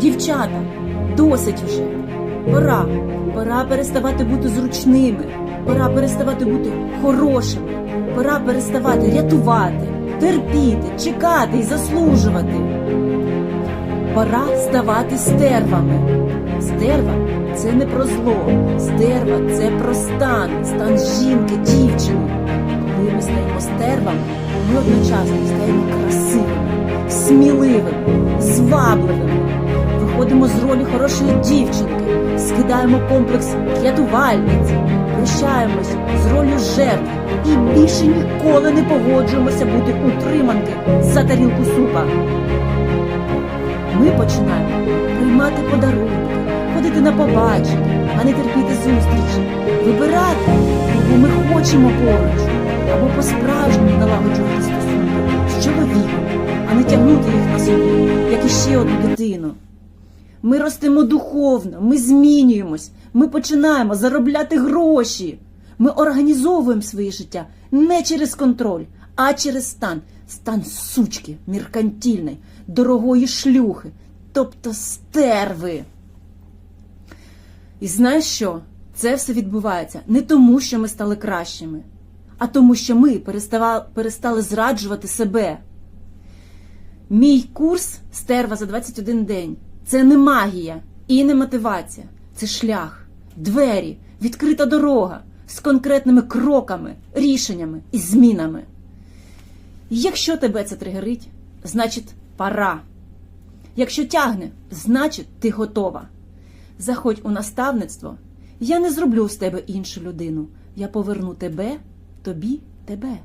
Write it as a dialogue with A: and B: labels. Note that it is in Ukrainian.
A: Дівчата, досить вже. Пора. Пора переставати бути зручними. Пора переставати бути хорошими. Пора переставати рятувати, терпіти, чекати і заслужувати. Пора ставати стервами. Стерва це не про зло. Стерва це про стан, стан жінки, дівчини. Коли ми стаємо стервами, ми одночасно стаємо красивими, сміливими, звабливими. Виходимо з ролі хорошої дівчинки, скидаємо комплекс рятувальниці, прощаємось з ролью жертви і більше ніколи не погоджуємося бути утриманки за тарілку супа. Ми починаємо приймати подарунки, ходити на побачення, а не терпіти зустрічі, вибирати, кого ми хочемо поруч, або по-справжньому налагоджувати стосунки з чоловіком, а не тягнути їх на собі, як іще одну дитину. Ми ростемо духовно, ми змінюємось, ми починаємо заробляти гроші. Ми організовуємо своє життя не через контроль, а через стан. Стан сучки, меркантільної, дорогої шлюхи, тобто стерви. І знаєш що? Це все відбувається не тому, що ми стали кращими, а тому, що ми перестали зраджувати себе. Мій курс стерва за 21 день це не магія і не мотивація. Це шлях, двері, відкрита дорога з конкретними кроками, рішеннями і змінами. Якщо тебе це тригерить, значить пора. Якщо тягне, значить ти готова. Заходь у наставництво. Я не зроблю з тебе іншу людину. Я поверну тебе, тобі, тебе.